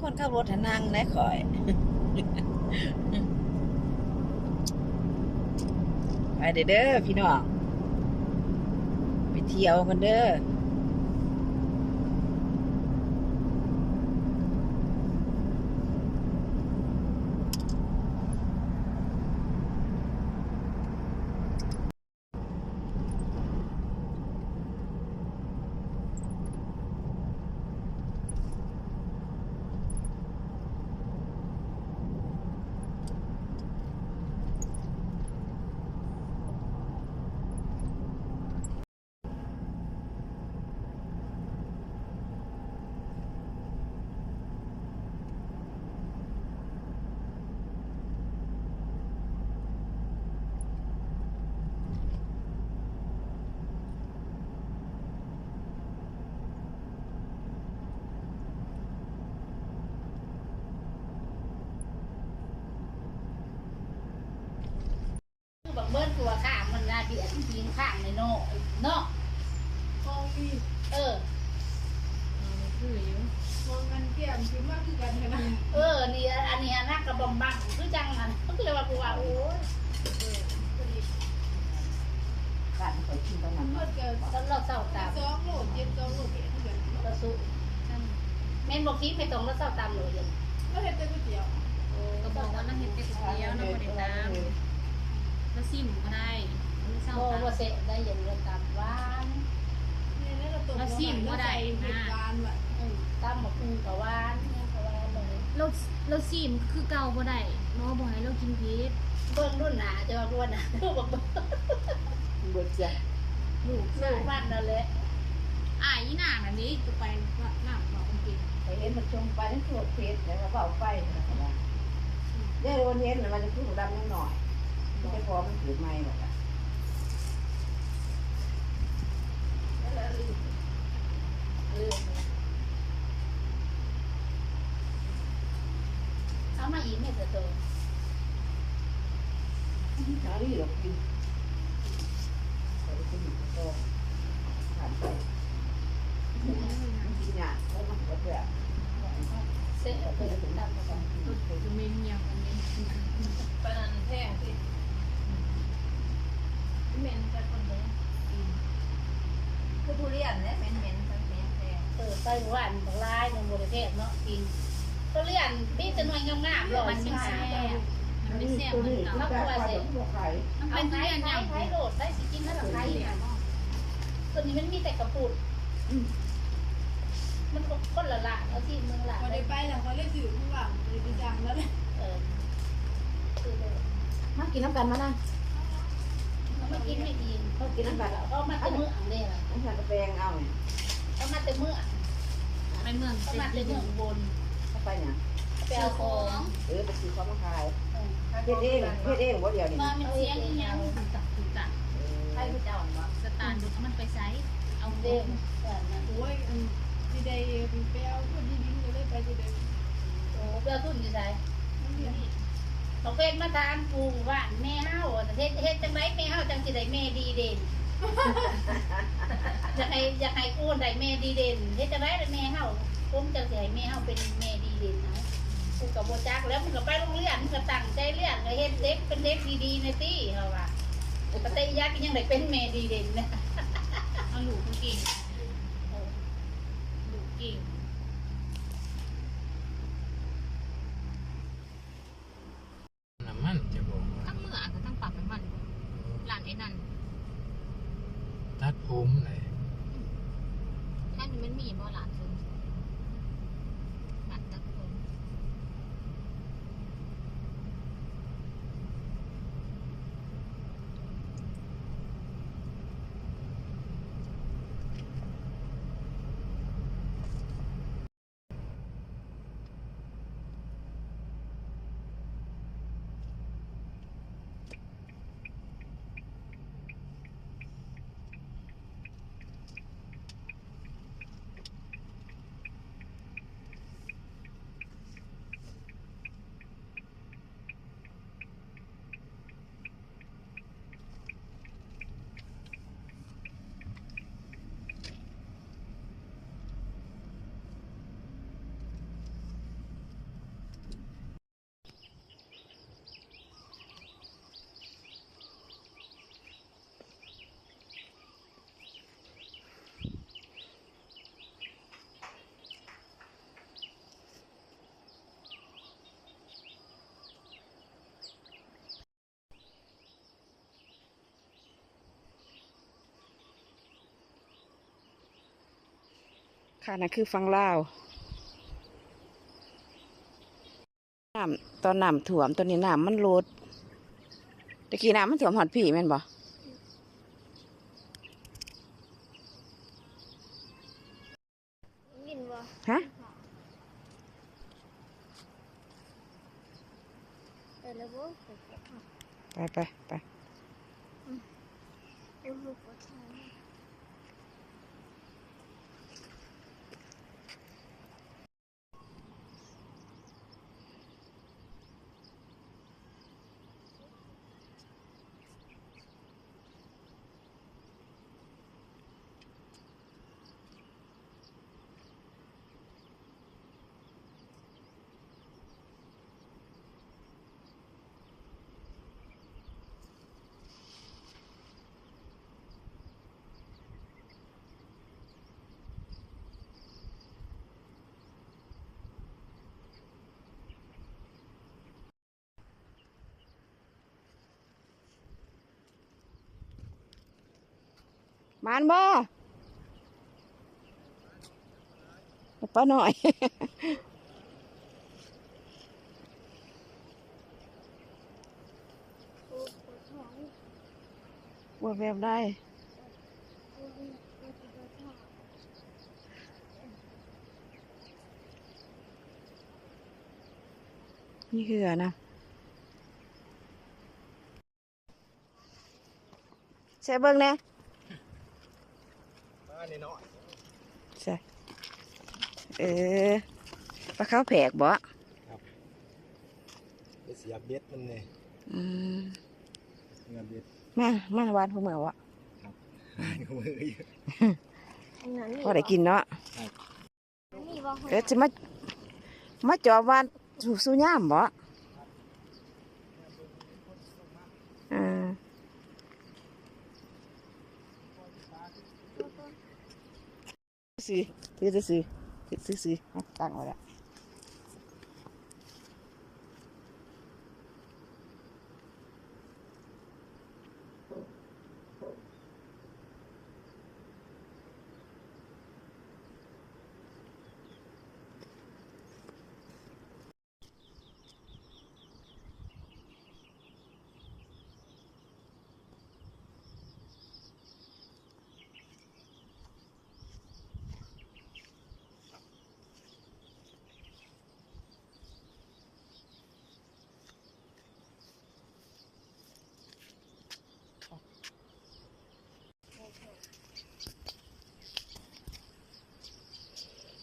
คนขับรถนั่งได้ข่อยไปเด้อพี่น้อง ไปเที่ยวกันเด้อ คือ บักเบิ้ลตัวข้างมันนาเบียดยิงข้างในโน่เนาะมองนี่เออคืออยู่มองกันเกี่ยมคิดว่าคือกันนะเออนี่อันนี้นักกระบองบังคือจังมันก็เลยว่ากูว่าโอ้ยการข่อยกินตอนนั้นเมื่อเกิดแล้วเราเศร้าตามสองโหลดเจ็ดสองโหลดเจ็ดเกิดเราสู้แม่นบอกคิดไม่ตรงแล้วเศร้าตามเลยแล้วเห็นแต่ก๋วยเตี๋ยวก็บอกว่านั่งเห็นแต่ก๋วยเตี๋ยวน้ำบริน้ำ แล้วซิมก็ได้ไม่เศร้าโอ้ตาว่าเสร็จได้อย่างเงินตามบ้านนี่นั่นเราตกเหตุการณ์แบบอืมตามหมกอุ่นกับว่านเนี่ยกับว่านเลยเราเราซิมคือเก่าบ่ได้เนาะบ่ให้เรากินเพชรเบิ่งรุ่นหนาจะว่ารุ่นหนาลูกบอกเบิดจ้ะลูกลูกบ้านนั่นแหละอ่าอีนางอันนี้จะไปว่าน้ำบอกคนกินไปเห็นมันชมไปนั่นคือเพชรแล้วก็เบาไฟนะครับเดี๋ยววันเห็นมันจะคือดำนิดหน่อย ไม่ได้พอมันถือไม้หรอกอะเออเอามาอีกไม่จะโตหาดีหรอกกินไปกินโตผ่านไปกินยาแล้วมันก็แบบเสร็จแล้วก็ตามมาก่อนตัวจะเมนเงียบอันนี้ปนันแท่งสิ เมนจะคนเดียวคือทุเรียนเนี่ยเหม็นๆทั้งเหม็นแท่งเออไต้หวันของลายในบริเทศเนาะกินก็เรียนพี่จะหน่วยงามๆหรอมันไม่แซ่บมันไม่แซ่บเหมือนเก่ามันตัวเสร็จไข่มันเอาเป็นทุไทยเรียนไทอยย่างไทยโหลดได้สิกินนั่นหรอไทยเนี่ยตัวนี้มันมีแต่กระปุกมันก็คนละละเอาที่เมืองละพอได้ไปแล้วเขาเรียกสื่อผู้หวังเลยไปจังแล้วเนี่ยเออคือเลยมากินน้ำกันมานะ เขาไม่กินไม่กินเขากินน้ำแบบเขามาเต็มเมืองเนี่ยน้ำชากาแฟเอาเนี่ยเขามาเต็มเมืองไปเมืองเขาเจ็มาดเต็มเดืเมืออนงบนเข้าไปเนี่ยไปเอาของเออไปซื้อของมาขายเออเฮ็ดเองเฮ็ดเองบ่เดียวนี่มาเป็นเสียงอีหยังถูกตักถูกตักใครผู้เจ้าเนาะสตาร์ดูมันไปไซส์เอาเด้เด้งเออนั่นโอ้ยดีใดไปเอาคนที่ดิ้นเลยไปดีใดโอ้เพื่อทุนอยู่ไส เขาเป็นมาทานปูว่านแม่เฮาแต่เฮ็ดเฮ็ดจังไดแม่เฮาจังสิได้แม่ดีเด่นอยากให้อยากให้กูได้แม่ดีเด่นเฮ็ดจังไดได้แม่เฮาผมจังสิให้แม่เฮาเป็นแม่ดีเด่นเอากูก็บ่จักแล้วมึงก็ไปโรงเรียนมึงก็ตั้งใจเรียนก็เฮ็ดเด็กเป็นเด็กดีๆในตี้เฮาว่าปฏิยักยังได้เป็นแม่ดีเด่นนะเอาลูกเขาเก่งลูกเก่ง น้ำมันจะบอก ทั้งเมื่อก็ทั้งปรับเป็นมันหลา นไอ้นั่นตัดผมเลยแค่นี้มันมีบ่หลานซึ่ง ค่ะนั่นคือฟังเล่าน้ำตอนน้ำถ่วมตอนนี้น้ำมันลดตะกี้น้ำมันถ่วมหอดผีแม่นบ่ ยินบ่ ฮะ เออแล้วบ่ ไปไปไป โอ้โหปวดท้อง มานบ่ป้าหน่อย ปวดท้องว่าแบบได้นี่คืออะนะใช่เบิ้งแน่บ้านนี่เนาะใช่เออปลาข้าวแผกบ่ไปเสียเบ็ดมันเนี่ยอืมเงินเบ็ดมา มาวานพวกเหมือวะก็มืออยู่อันนั้นนี่พอได้กินเนาะอันนี้บ่เออจะมามาจอบวานสู่สู่ย่ามบ่อ่าสิ ถือซื้อถือสิเอาตั้งไว้แล้ว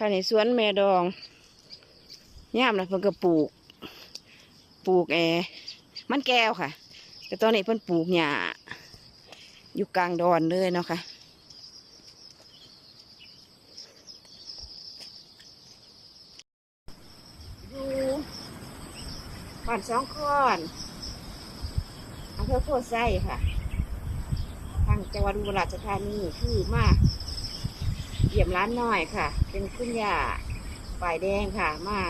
ค่ะในสวนแม่ดองย่ามนะเพิ่นก็ปลูก ปลูกแอมันแก้วค่ะ แต่ตอนนี้เพิ่นปลูกหญ้าอยู่กลางดอนเลยเนาะค่ะอยู่บ้านสองคอนอำเภอโพธิ์ไส้ค่ะ ทางจังหวัดอุบลราชธานีคือมา ยี่ยมร้านหน้อยค่ะ เป็นคุณย่าฝ่ายแดงค่ะ มา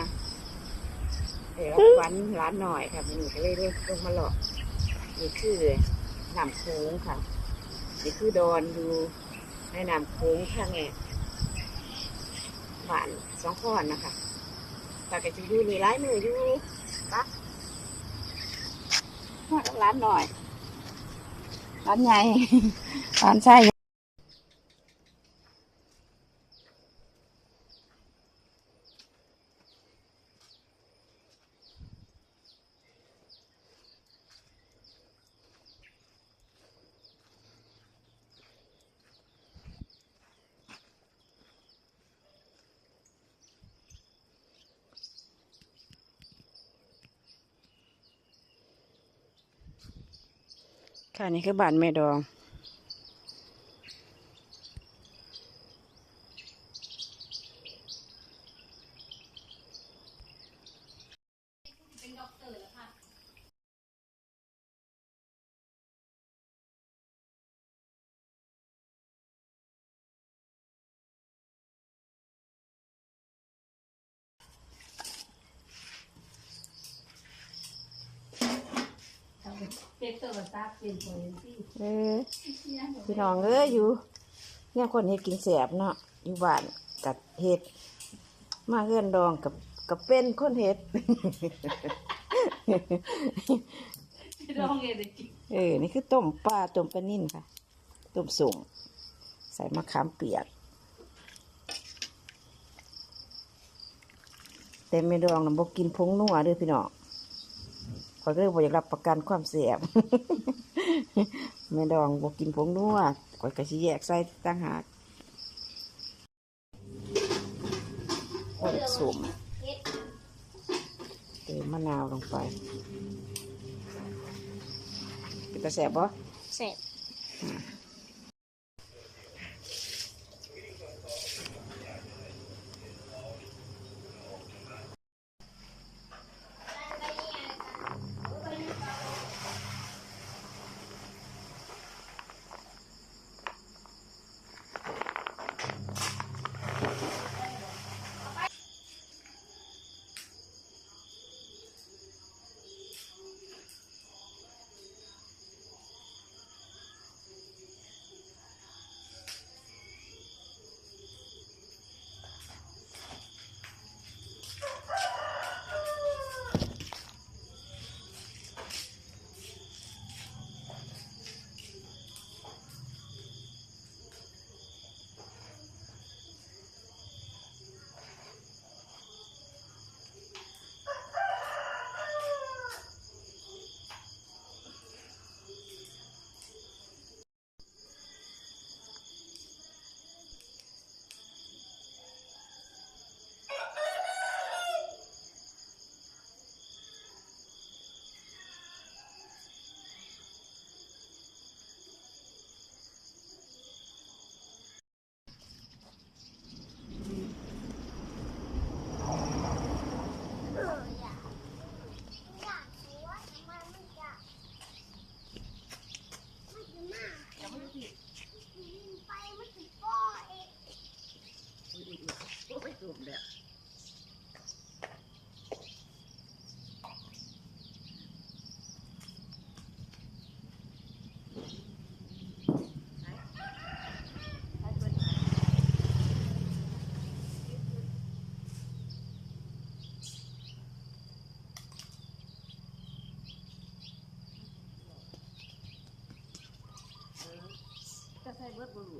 เดี๋ยวรับวันร้านหน่อยค่ะมันก็เลยเรียกลงมาหลอกนี่คือน้ำโค้งค่ะนี่คือดอนดูในน้ำโค้งข้างแง่บ้านสองข้อนนะคะแต่ก็จะอยู่ในร้ายมืออยู่ปะร้านหน่อยร้านใหญ่ร้านใช่ ค่ะนี่คือบ้านแม่ดอง เป็นด็อกเตอร์แล้วค่ะ เด็กตัวซักเป็นคนที่เออพี่น้องเอ้ยอยู่เนี่ยคนเฮ็ดกินแสบเนาะอยู่บ้านกับเห็ดมาเฮือนดองกับกับเป็นคนเห็ดร้องเองเลยจิเออนี่คือต้มปลาต้มปลานิ่นค่ะ ต้มสุ่มใส่มะขามเปียกแต่ไม่ดองนะบอกกินพงนัวเด้วยพี่น้อง ขอยก็เลยบอกอยากรับประกันความเสียบแม่ดองบอกกินผงนัวขอยก็สิแยกใส่ต่างหากโอ้ยสุมเติมมะนาวลงไปกินตะแสบปะเสร็จจะใส่เบิ ดบุรุ